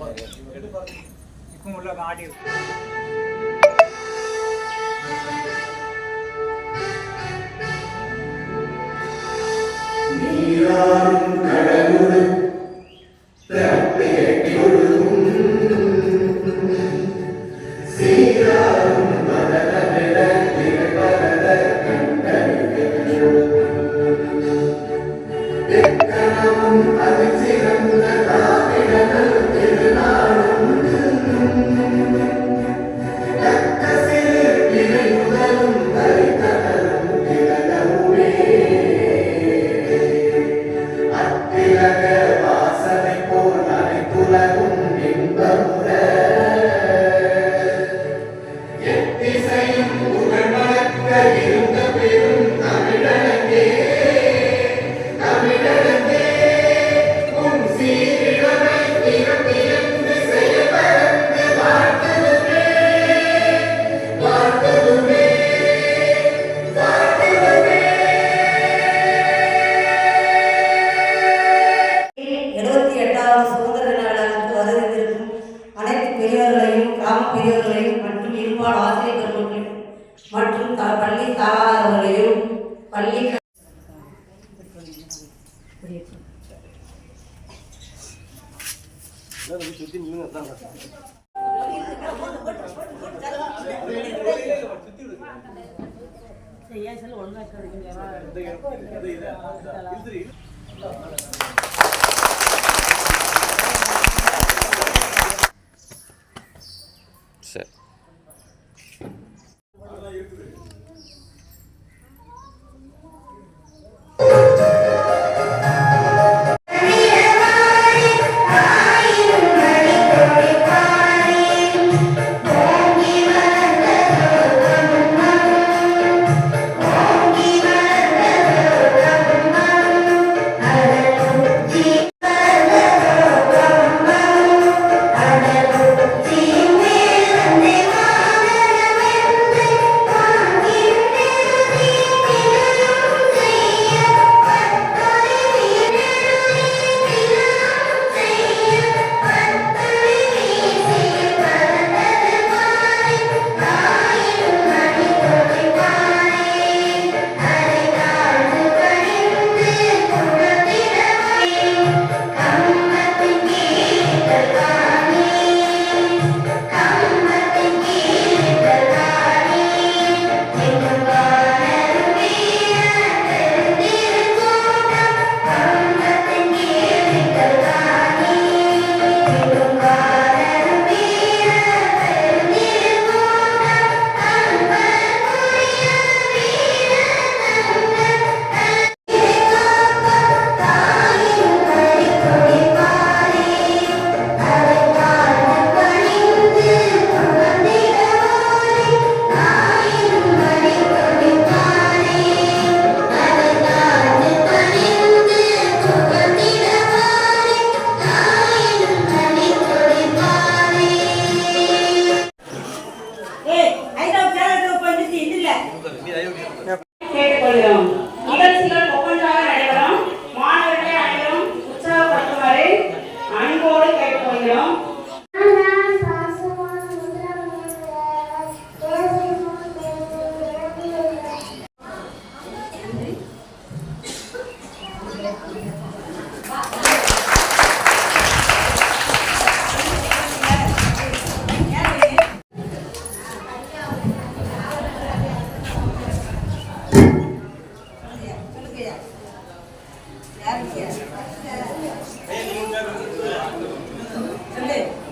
வந்துருச்சு இப்போ உள்ள ஆடி எழுபத்தி எட்டாவது சுதந்திர நாளாக வருவதற்கும் அனைத்து பெரியவர்களையும் கிராம பெரியவர்களையும் மற்றும் இருபால் ஆசிரியர் பெருமக்களையும் மற்றும் த- பள்ளி தாளாளர்களையும் பள்ளி சரி